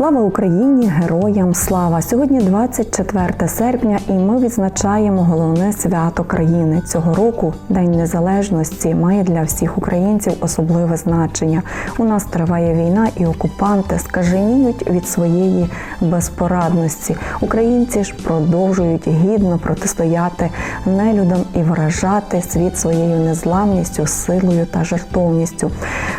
Слава Україні! Героям слава! Сьогодні 24 серпня, і ми відзначаємо головне свято країни цього року. День незалежності має для всіх українців особливе значення. У нас триває війна, і окупанти скаженіють від своєї безпорадності. Українці ж продовжують гідно протистояти нелюдам і вражати світ своєю незламністю, силою та жертовністю.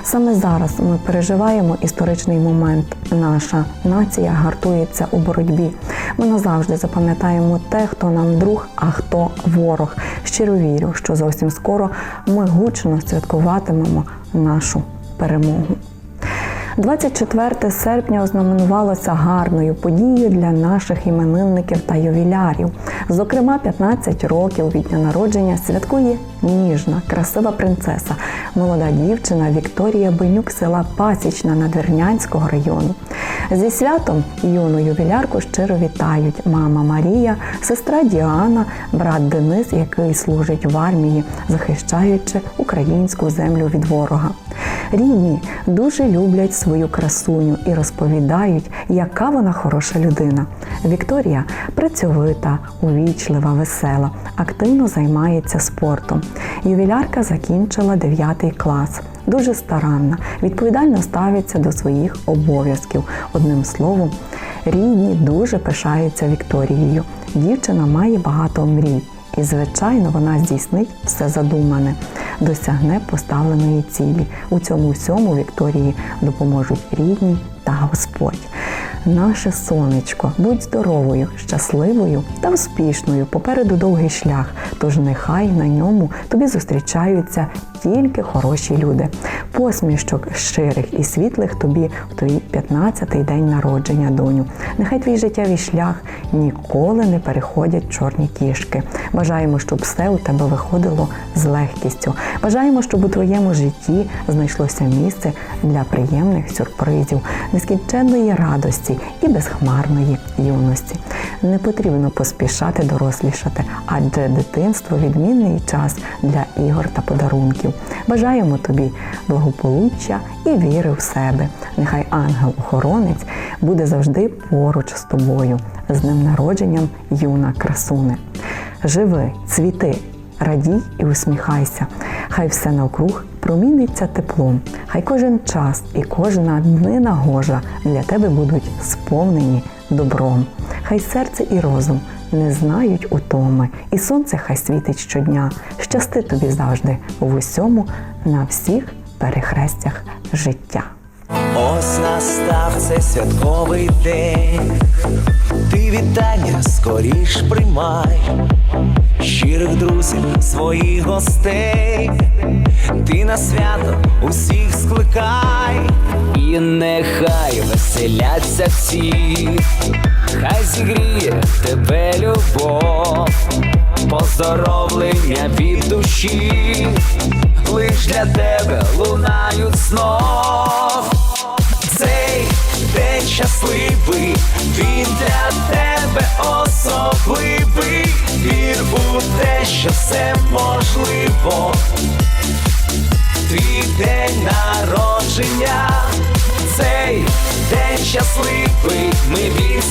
Саме зараз ми переживаємо історичний момент. Наша нація гартується у боротьбі. Ми назавжди запам'ятаємо те, хто нам друг, а хто ворог. Щиро вірю, що зовсім скоро ми гучно святкуватимемо нашу перемогу. 24 серпня ознаменувалося гарною подією для наших іменинників та ювілярів. Зокрема, 15 років від дня народження святкує ніжна, красива принцеса, молода дівчина Вікторія Бенюк села Пасічна Надвірнянського району. Зі святом юну ювілярку щиро вітають мама Марія, сестра Діана, брат Денис, який служить в армії, захищаючи українську землю від ворога. Рідні дуже люблять свою красуню і розповідають, яка вона хороша людина. Вікторія працьовита, увічлива, весела, активно займається спортом. Ювілярка закінчила 9 клас. Дуже старанна, відповідально ставиться до своїх обов'язків. Одним словом, рідні дуже пишаються Вікторією. Дівчина має багато мрій. І, звичайно, вона здійснить все задумане, досягне поставленої цілі. У цьому всьому Вікторії допоможуть рідні та Господь. Наше сонечко, будь здоровою, щасливою та успішною. Попереду довгий шлях. Тож нехай на ньому тобі зустрічаються тільки хороші люди. Посмішок щирих і світлих тобі в твій 15-й день народження, доню. Нехай твій життєвий шлях ніколи не переходять чорні кішки. Бажаємо, щоб все у тебе виходило з легкістю. Бажаємо, щоб у твоєму житті знайшлося місце для приємних сюрпризів, нескінченної радості і безхмарної юності. Не потрібно поспішати дорослішати, адже дитинство відмінний час для ігор та подарунків. Бажаємо тобі благополуччя і віри в себе. Нехай ангел-охоронець буде завжди поруч з тобою. З днем народженням, юна красуне. Живи, цвіти, радій і усміхайся. Хай все навкруг проміниться теплом. Хай кожен час і кожна днина гожа для тебе будуть сповнені добром. Хай серце і розум не знають утоми, і сонце хай світить щодня. Щасти тобі завжди в усьому на всіх перехрестях життя. Ось настав цей святковий день, ти вітання скоріш приймай, щирих друзів, своїх гостей, ти на свято усіх скликай, і нехай веселяться всі, хай зігріє тебе любов, поздоровлення від душі, лиш для тебе лунають знов цей день щасливий, він для тебе особливий. Вір у те, що все можливо. Твій день народження, цей день щасливий, ми відсвяткуємо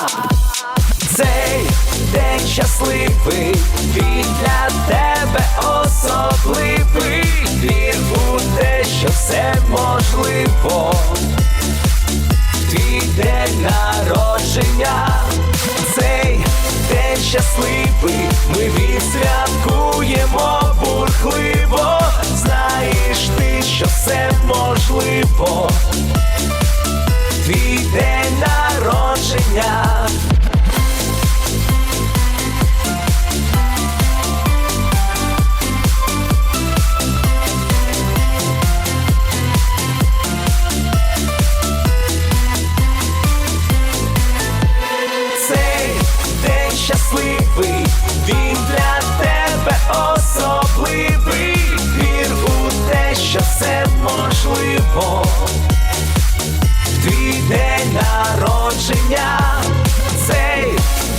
Цей день щасливий, він для тебе особливий. Вір у те, що все можливо. Твій день народження, цей день щасливий, ми відсвяткуємо бурхливо. Знаєш ти, що все можливо. дня, цей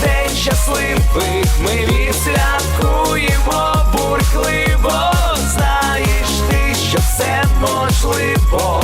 день щасливий, ми відсвяткуємо бурхливо, знаєш ти, що все можливо.